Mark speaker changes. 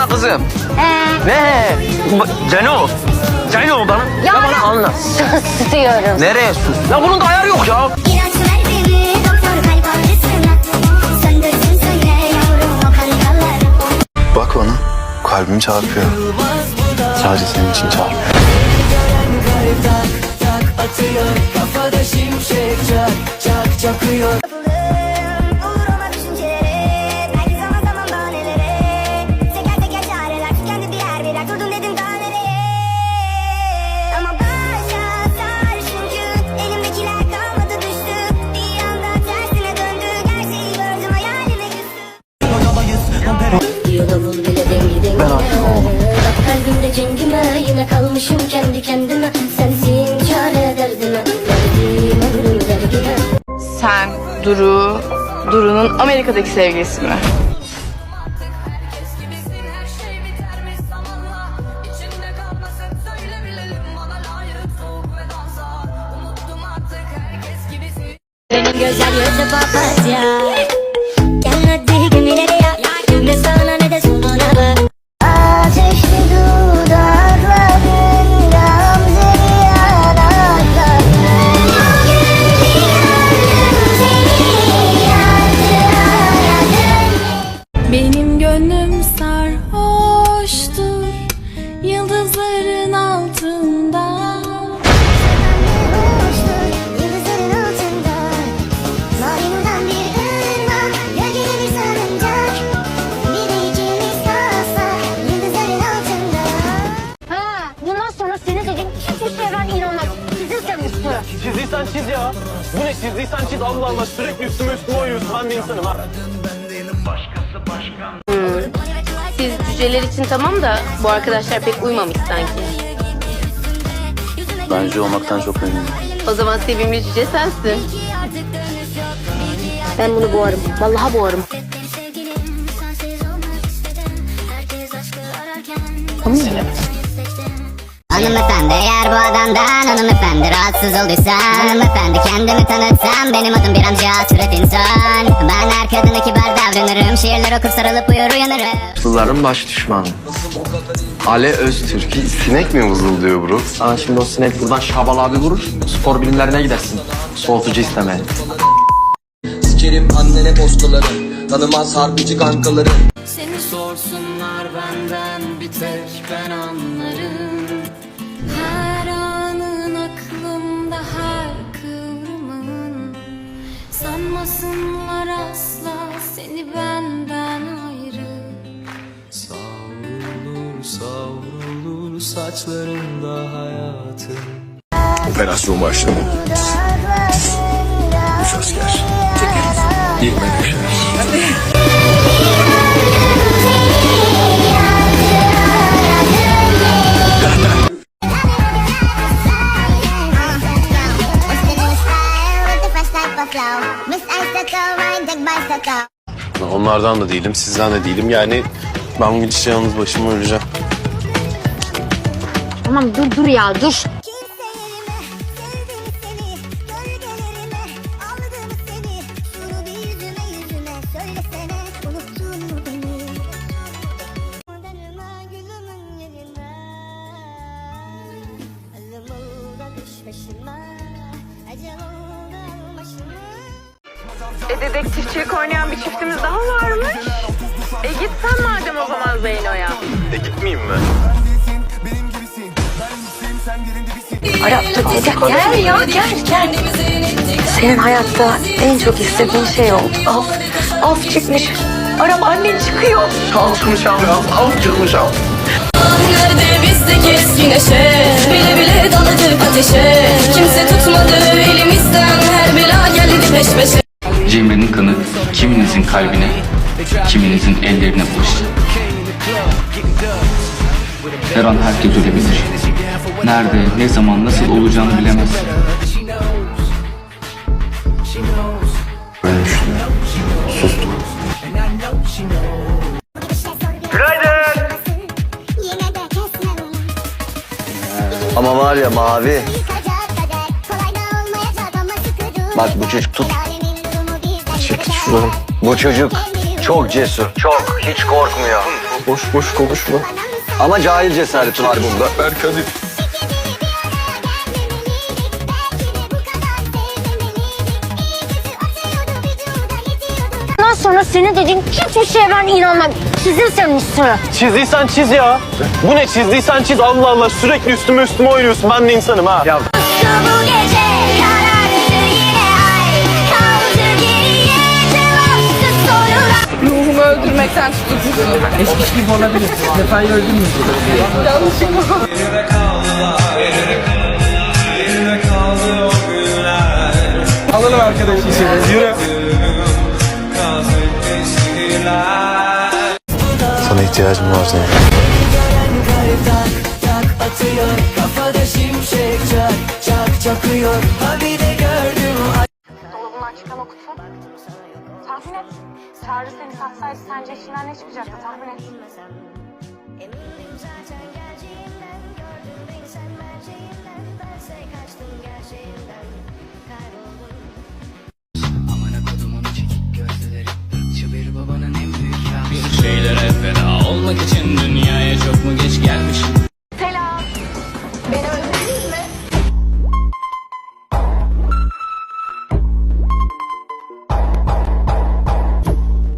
Speaker 1: bana kızım.
Speaker 2: Ee,
Speaker 1: Ne? Ceno. Ceno bana. Ya bana anlat.
Speaker 2: istiyorum.
Speaker 1: Nereye sus? Ya bunun da ayarı yok ya.
Speaker 3: İlaç ver beni doktor kalp ağrısına Söndürsün söyle yavrum o kankaları
Speaker 4: Bak bana. Kalbim çarpıyor. Sadece senin için çarpıyor.
Speaker 3: Uğrama
Speaker 2: kalmışım kendi kendime. Sensin çare derdime. Verdiğim ömrüm.
Speaker 5: Sen Duru, Duru'nun Amerika'daki sevgilisi mi?
Speaker 2: Senin güzel yüzü papatya. Hiçbir ben inanmam. Sizin sevgisi.
Speaker 1: Çizdiysen çiz ya. Bu ne çizdiysen çiz Allah Allah. Sürekli üstüme üstüme oynuyorsun. Ben bir insanım ha.
Speaker 5: Siz cüceler için tamam da bu arkadaşlar pek uymamış sanki.
Speaker 4: Bence olmaktan çok eminim.
Speaker 5: O zaman sevimli cüce sensin.
Speaker 2: Ben bunu boğarım. Vallahi boğarım.
Speaker 3: Sevgilim sensiz
Speaker 6: Hanımefendi eğer bu adamdan hanımefendi rahatsız olduysan Hanımefendi kendimi tanıtsam benim adım bir amca suret insan Ben her kadına kibar davranırım şiirler okur sarılıp uyur uyanırım
Speaker 4: Kızların baş düşmanı. Ale Öztürk. Sinek mi vızıldıyor bro?
Speaker 1: Sana şimdi o sinek buradan Şabal abi vurur. Spor bilimlerine gidersin. Soğutucu istemeye.
Speaker 7: Sikerim annene postaları Tanımaz harbici kankaları
Speaker 8: Seni sorsunlar benden bir tek ben anlarım benden ayrı
Speaker 7: Savrulur savrulur saçlarında hayatım
Speaker 4: Operasyon başladı. Üç asker. Bir menajer. Onlardan da değilim, sizden de değilim. Yani ben bu gidişle yalnız başıma öleceğim.
Speaker 2: Tamam dur dur ya dur.
Speaker 3: Peşime Ecel oldu başıma
Speaker 5: E dedektifçilik oynayan bir çiftimiz daha varmış. E git sen madem o zaman Zeyno'ya.
Speaker 4: E gitmeyeyim mi?
Speaker 9: Arap dur gel, gel ya gel gel. Senin hayatta en çok istediğin şey oldu. Af, af çıkmış. Arap annen çıkıyor.
Speaker 4: Al çıkmış abi, al, al çıkmış abi.
Speaker 8: Nerede bizde keskin neşe Bile bile daladık ateşe Kimse tutmadı elimizden Her bela geldi peş peşe
Speaker 10: Cemre'nin kanı kiminizin kalbine, kiminizin ellerine bulaşır. Her an herkes ölebilir. Nerede, ne zaman, nasıl olacağını bilemez.
Speaker 4: Ben düşünüyorum. Sustum.
Speaker 1: Günaydın.
Speaker 3: Yine de kesme ulan
Speaker 4: Ama var ya mavi. Bak bu çocuk tut. Şuradan. Bu çocuk çok cesur. Çok. Hiç korkmuyor.
Speaker 3: Boş boş konuşma. Ama cahil cesaretin var bunda. Berk hadi.
Speaker 11: Ondan sonra senin dediğin hiçbir şeye ben inanmam. Çizil sen üstüne.
Speaker 1: Çizdiysen çiz ya. Bu ne çizdiysen çiz Allah Allah sürekli üstüme üstüme oynuyorsun. Ben de insanım ha. Ya
Speaker 12: Bu gece
Speaker 13: Öldürmekten tutuklusun.
Speaker 14: Eski olabilir. Defayı öldürmüyorsun.
Speaker 1: alalım arkadaş işini. Yürü.
Speaker 3: Sana ihtiyacım var Zeynep.
Speaker 13: Dolabından Tahmin et. Çağrı seni satsaydı sence içinden ne çıkacaktı tahmin et.